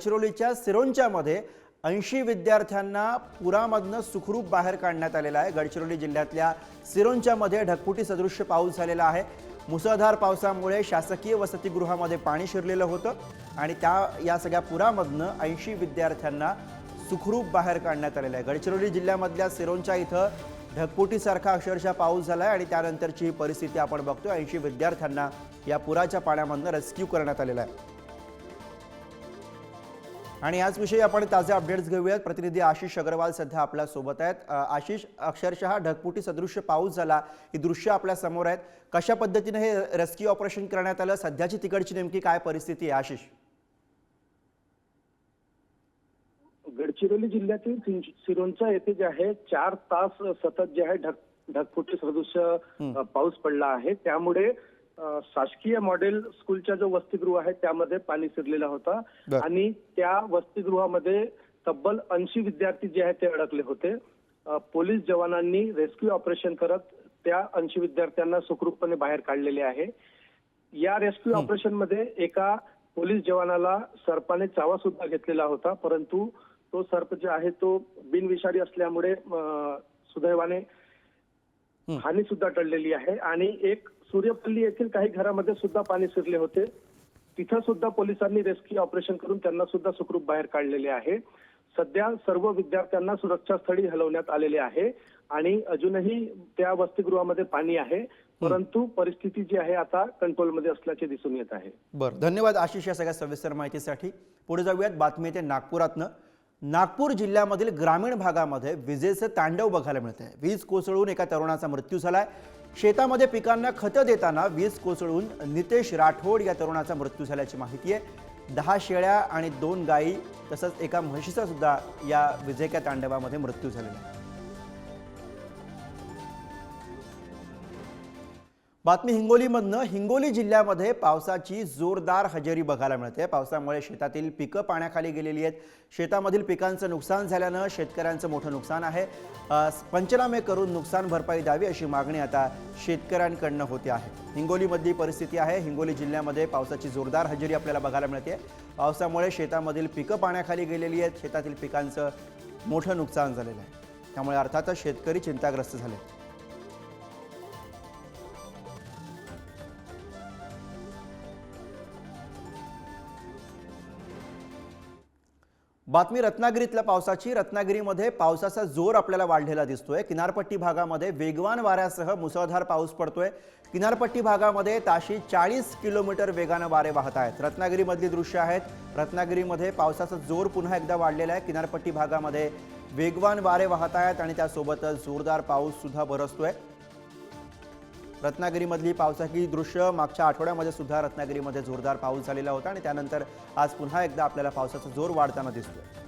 गडचिरोलीच्या सिरोंच्यामध्ये ऐंशी विद्यार्थ्यांना पुरामधनं सुखरूप बाहेर काढण्यात आलेलं आहे. गडचिरोली जिल्ह्यातल्या सिरोंच्यामध्ये ढगफुटी सदृश्य पाऊस झालेला आहे. मुसळधार पावसामुळे शासकीय वसतिगृहामध्ये पाणी शिरलेलं होतं आणि त्या या सगळ्या पुरामधनं ऐंशी विद्यार्थ्यांना सुखरूप बाहेर काढण्यात आलेलं आहे. गडचिरोली जिल्ह्यामधल्या सिरोंच्या इथं ढगफुटीसारखा अक्षरशः पाऊस झाला आहे आणि त्यानंतरची ही परिस्थिती आपण बघतो ऐंशी विद्यार्थ्यांना या पुराच्या पाण्यामधनं रेस्क्यू करण्यात आलेला आहे. आणि याचविषयी आपण ताजे अपडेट्स घेऊयात. प्रतिनिधी आशिष अग्रवाल सध्या आपल्यासोबत आहेत. आशिष अक्षरशः ढगफुटी सदृश्य पाऊस झाला. ही दृश्य आपल्यासमोर आहेत. कशा पद्धतीने हे रेस्क्यू ऑपरेशन करण्यात आलं? सध्याची तिकडची नेमकी काय परिस्थिती आहे? आशिष. गडचिरोली जिल्ह्यातील सिरोंचा येथे जे आहे चार तास सतत जे आहे ढग ढगफुटी सदृश्य पाऊस पडला आहे. त्यामुळे शासकीय मॉडेल स्कूलचा जो वसतिगृह आहे त्यामध्ये पाणी शिरलेला होता. आणि त्या वसतिगृहामध्ये तब्बल ऐंशी विद्यार्थी जे आहेत ते अडकले होते. पोलीस जवानांनी रेस्क्यू ऑपरेशन करत त्या ऐंशी विद्यार्थ्यांना सुखरूपपणे बाहेर काढलेले आहे. या रेस्क्यू ऑपरेशनमध्ये एका पोलीस जवानाला सर्पाने चावा सुद्धा घेतलेला होता परंतु तो सर्प जे आहे तो बिनविषारी असल्यामुळे सुदैवाने हानी सुद्धा टळलेली आहे. आणि एक सूर्यपल्ली येथील काही घरामध्ये सुद्धा पाणी शिरले होते. तिथं सुद्धा पोलिसांनी रेस्क्यू ऑपरेशन करून त्यांना सुद्धा सुखरूप बाहेर काढलेले आहे. सध्या सर्व विद्यार्थ्यांना सुरक्षा स्थळी हलवण्यात आलेले आहे. आणि अजूनही त्या वसतिगृहामध्ये पाणी आहे. परंतु परिस्थिती जी आहे आता कंट्रोलमध्ये असल्याचे दिसून येत आहे. बरं. धन्यवाद आशिष या सगळ्या सविस्तर माहितीसाठी. पुढे जाऊयात बातमी येते नागपुरातनं. नागपूर जिल्ह्यामधील ग्रामीण भागामध्ये विजेचं तांडव बघायला मिळत. आहे वीज कोसळून एका तरुणाचा मृत्यू झालाय. शेतामध्ये पिकांना खतं देताना वीज कोसळून नितेश राठोड या तरुणाचा मृत्यू झाल्याची माहिती आहे. दहा शेळ्या आणि दोन गायी तसंच एका म्हशीचा सुद्धा या विजेच्या तांडवामध्ये मृत्यू झालेला आहे. बातमी हिंगोलीमधनं हिंगोली जिल्ह्यामध्ये पावसाची जोरदार हजेरी बघायला मिळते. पावसामुळे शेतातील पिकं पाण्याखाली गेलेली आहेत. शेतामधील पिकांचं नुकसान झाल्यानं शेतकऱ्यांचं मोठं नुकसान आहे. पंचनामे करून नुकसान भरपाई द्यावी अशी मागणी आता शेतकऱ्यांकडनं होते आहे. हिंगोलीमधली परिस्थिती आहे. हिंगोली जिल्ह्यामध्ये पावसाची जोरदार हजेरी आपल्याला बघायला मिळते. पावसामुळे शेतामधील पिकं पाण्याखाली गेलेली आहेत. शेतातील पिकांचं मोठं नुकसान झालेलं आहे. त्यामुळे अर्थातच शेतकरी चिंताग्रस्त झाले. बातमी रत्नागिरीतल्या पावसाची. रत्नागिरीमध्ये पावसाचा जोर आपल्याला वाढलेला दिसतोय. किनारपट्टी भागामध्ये वेगवान वाऱ्यासह मुसळधार पाऊस पडतोय. किनारपट्टी भागामध्ये ताशी चाळीस किलोमीटर वेगानं वारे वाहत आहेत. रत्नागिरीमधली दृश्य आहेत. रत्नागिरीमध्ये पावसाचा जोर पुन्हा एकदा वाढलेला आहे. किनारपट्टी भागामध्ये वेगवान वारे वाहत आहेत आणि त्यासोबतच जोरदार पाऊस सुद्धा बरसतोय. रत्नागिरीमधली पावसाची दृश्य मागच्या आठवड्यामध्ये सुद्धा रत्नागिरीमध्ये जोरदार पाऊस झालेला होता आणि त्यानंतर आज पुन्हा एकदा आपल्याला पावसाचा जोर वाढताना दिसतोय.